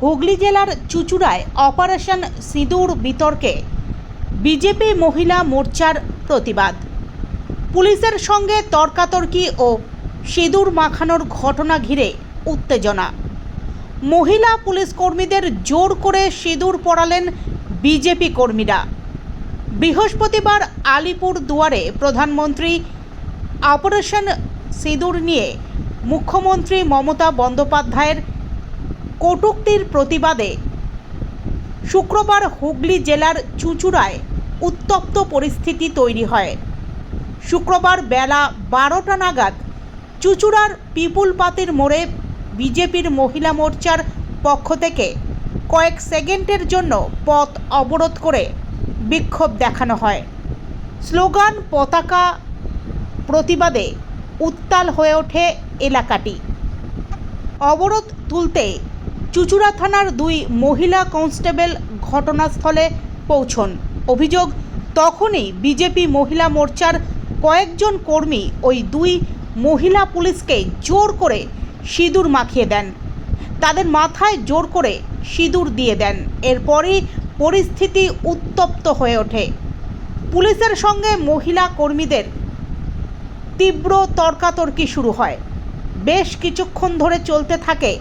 হুগলি জেলার চুচুড়ায় অপারেশন সিঁদুর বিতর্কে বিজেপি মহিলা মোর্চার প্রতিবাদ। পুলিশের সঙ্গে তর্কাতর্কি ও সিঁদুর মাখানোর ঘটনা ঘিরে উত্তেজনা। মহিলা পুলিশ কর্মীদের জোর করে সিঁদুর পড়ালেন বিজেপি কর্মীরা। বৃহস্পতিবার আলিপুর দুয়ারে প্রধানমন্ত্রী অপারেশন সিঁদুর নিয়ে মুখ্যমন্ত্রী মমতা বন্দ্যোপাধ্যায়ের কটূক্তির প্রতিবাদে শুক্রবার হুগলি জেলার চুচুড়ায় উত্তপ্ত পরিস্থিতি তৈরি হয়। শুক্রবার বেলা বারোটা নাগাদ চুচুড়ার পিপুল পাতির মোড়ে বিজেপির মহিলা মোর্চার পক্ষ থেকে কয়েক সেকেন্ডের জন্য পথ অবরোধ করে বিক্ষোভ দেখানো হয়। স্লোগান, পতাকা প্রতিবাদে উত্তাল হয়ে ওঠে এলাকাটি। অবরোধ তুলতে চুচুড়া থানার দুই মহিলা কনস্টেবল ঘটনাস্থলে পৌঁছন। অভিযোগ, তখনই বিজেপি মহিলা মোর্চার কয়েকজন কর্মী ওই দুই মহিলা পুলিশকে জোর করে সিঁদুর মাখিয়ে দেন। তাদের মাথায় জোর করে সিঁদুর দিয়ে দেন। এরপরই পরিস্থিতি উত্তপ্ত হয়ে ওঠে। পুলিশের সঙ্গে মহিলা কর্মীদের তীব্র তর্কাতর্কি শুরু হয়। বেশ কিছুক্ষণ ধরে চলতে থাকে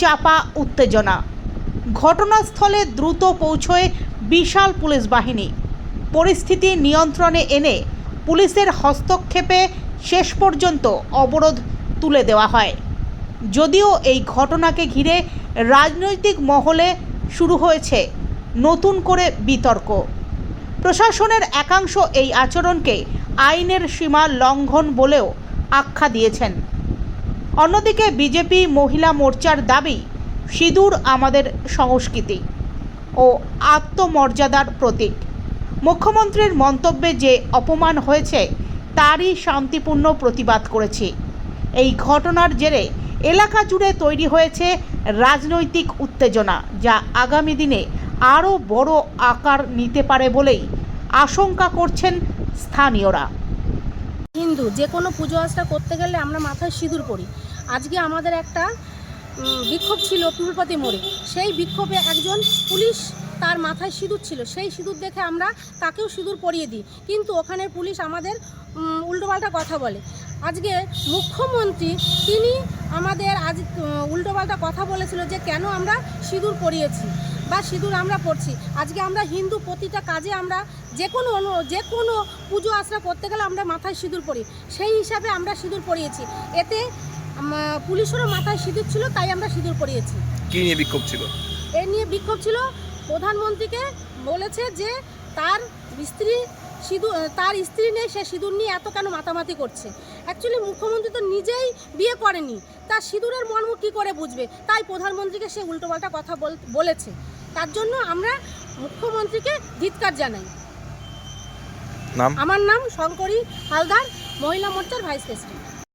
চাপা উত্তেজনা। ঘটনাস্থলে দ্রুত পৌঁছয় বিশাল পুলিশ বাহিনী। পরিস্থিতি নিয়ন্ত্রণে এনে পুলিশের হস্তক্ষেপে শেষ পর্যন্ত অবরোধ তুলে দেওয়া হয়। যদিও এই ঘটনাকে ঘিরে রাজনৈতিক মহলে শুরু হয়েছে নতুন করে বিতর্ক। প্রশাসনের একাংশ এই আচরণকে আইনের সীমা লঙ্ঘন বলেও আখ্যা দিয়েছেন। অন্যদিকে বিজেপি মহিলা মোর্চার দাবি, সিঁদুর আমাদের সংস্কৃতি ও আত্মমর্যাদার প্রতীক। মুখ্যমন্ত্রীর মন্তব্যে যে অপমান হয়েছে, তারই শান্তিপূর্ণ প্রতিবাদ করেছি। এই ঘটনার জেরে এলাকা জুড়ে তৈরি হয়েছে রাজনৈতিক উত্তেজনা, যা আগামী দিনে আরও বড় আকার নিতে পারে বলেই আশঙ্কা করছেন স্থানীয়রা। হিন্দু, যে কোনো পুজো আচরা করতে গেলে আমরা মাথায় সিঁদুর পরি। আজকে আমাদের একটা বিক্ষোভ ছিল পুরুলপাতি মোড়ে। সেই বিক্ষোভে একজন পুলিশ তার মাথায় সিঁদুর ছিল। সেই সিঁদুর দেখে আমরা তাকেও সিঁদুর পরিয়ে দিই। কিন্তু ওখানে পুলিশ আমাদের উল্টোপাল্টা কথা বলে। আজকে মুখ্যমন্ত্রী, তিনি আমাদের আজ উল্টোপাল্টা কথা বলেছিল যে কেন আমরা সিঁদুর পরিয়েছি বা সিঁদুর আমরা পড়ছি আজকে আমরা হিন্দু প্রতিটা কাজে আমরা যে কোনো যে কোনো পুজো আশ্রা করতে গেলে আমরা মাথায় সিঁদুর পরি। সেই হিসাবে আমরা সিঁদুর পরিয়েছি। এতে পুলিশেরও মাথায় সিঁদুর ছিল তাই আমরা সিঁদুর পরিয়েছি। কি নিয়ে বিক্ষোভ ছিল? এ নিয়ে বিক্ষোভ ছিল প্রধানমন্ত্রীকে বলেছে যে তার স্ত্রী সিঁদুর তার স্ত্রী নেই সে সিঁদুর নিয়ে এত কেন মাতামাতি করছে? অ্যাকচুয়ালি মুখ্যমন্ত্রী তো নিজেই বিয়ে করেনি। তার সিঁদুরের মর্ম কী করে বুঝবে? তাই প্রধানমন্ত্রীকে সে উল্টোপাল্টা কথা বল- বলেছে। তার জন্য আমরা মুখ্যমন্ত্রীকে ধিৎকার জানাই। নাম? আমার নাম শঙ্করী হালদার মহিলা মোর্চার ভাইস প্রেসিডেন্ট।